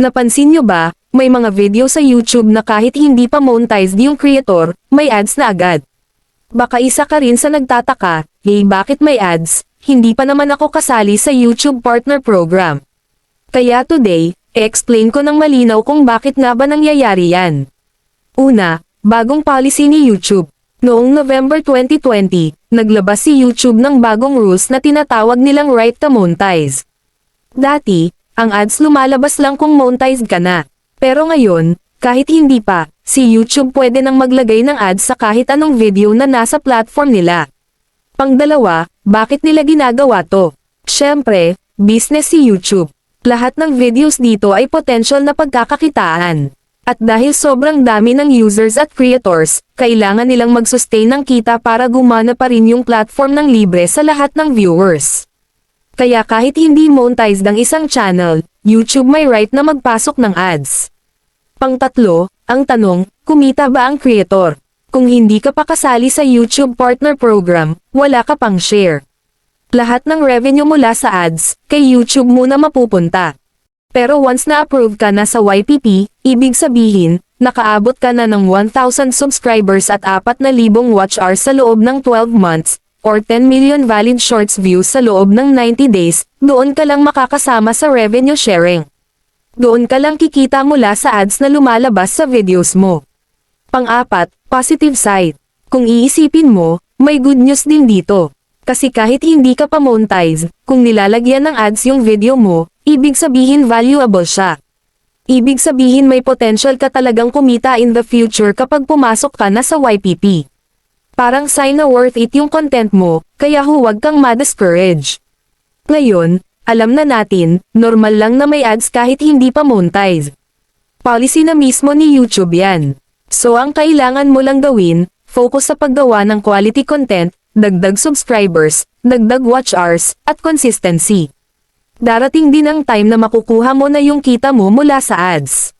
Napansin nyo ba, may mga video sa YouTube na kahit hindi pa monetized yung creator, may ads na agad. Baka isa ka rin sa nagtataka, hey bakit may ads, hindi pa naman ako kasali sa YouTube Partner Program. Kaya today, e-explain ko ng malinaw kung bakit nga ba nangyayari yan. Una, bagong policy ni YouTube. Noong November 2020, naglabas si YouTube ng bagong rules na tinatawag nilang right to monetize. Dati, ang ads lumalabas lang kung monetized ka na. Pero ngayon, kahit hindi pa, si YouTube pwede nang maglagay ng ads sa kahit anong video na nasa platform nila. Pangdalawa, bakit nila ginagawa to? Siyempre, business si YouTube. Lahat ng videos dito ay potential na pagkakakitaan. At dahil sobrang dami ng users at creators, kailangan nilang mag-sustain ng kita para gumana pa rin yung platform ng libre sa lahat ng viewers. Kaya kahit hindi monetized ang isang channel, YouTube may right na magpasok ng ads. Pangtatlo, ang tanong, kumita ba ang creator? Kung hindi ka pa kasali sa YouTube Partner Program, wala ka pang share. Lahat ng revenue mula sa ads, kay YouTube muna mapupunta. Pero once na-approve ka na sa YPP, ibig sabihin, nakaabot ka na ng 1,000 subscribers at 4,000 watch hours sa loob ng 12 months, or 10 million valid shorts views sa loob ng 90 days, doon ka lang makakasama sa revenue sharing. Doon ka lang kikita mula sa ads na lumalabas sa videos mo. Pang-apat, positive side. Kung iisipin mo, may good news din dito. Kasi kahit hindi ka pa monetize, kung nilalagyan ng ads yung video mo, ibig sabihin valuable siya. Ibig sabihin may potential ka talagang kumita in the future kapag pumasok ka na sa YPP. Parang sign na worth it yung content mo, kaya huwag kang ma-discourage. Ngayon, alam na natin, normal lang na may ads kahit hindi pa monetize. Policy na mismo ni YouTube yan. So ang kailangan mo lang gawin, focus sa paggawa ng quality content, dagdag subscribers, dagdag watch hours, at consistency. Darating din ang time na makukuha mo na yung kita mo mula sa ads.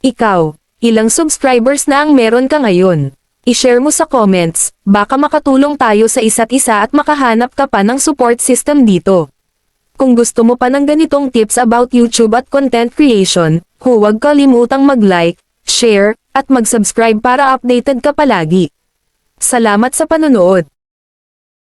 Ikaw, ilang subscribers na ang meron ka ngayon? I-share mo sa comments, baka makatulong tayo sa isa't isa at makahanap ka pa ng support system dito. Kung gusto mo pa ng ganitong tips about YouTube at content creation, huwag kalimutang mag-like, share, at mag-subscribe para updated ka palagi. Salamat sa panonood.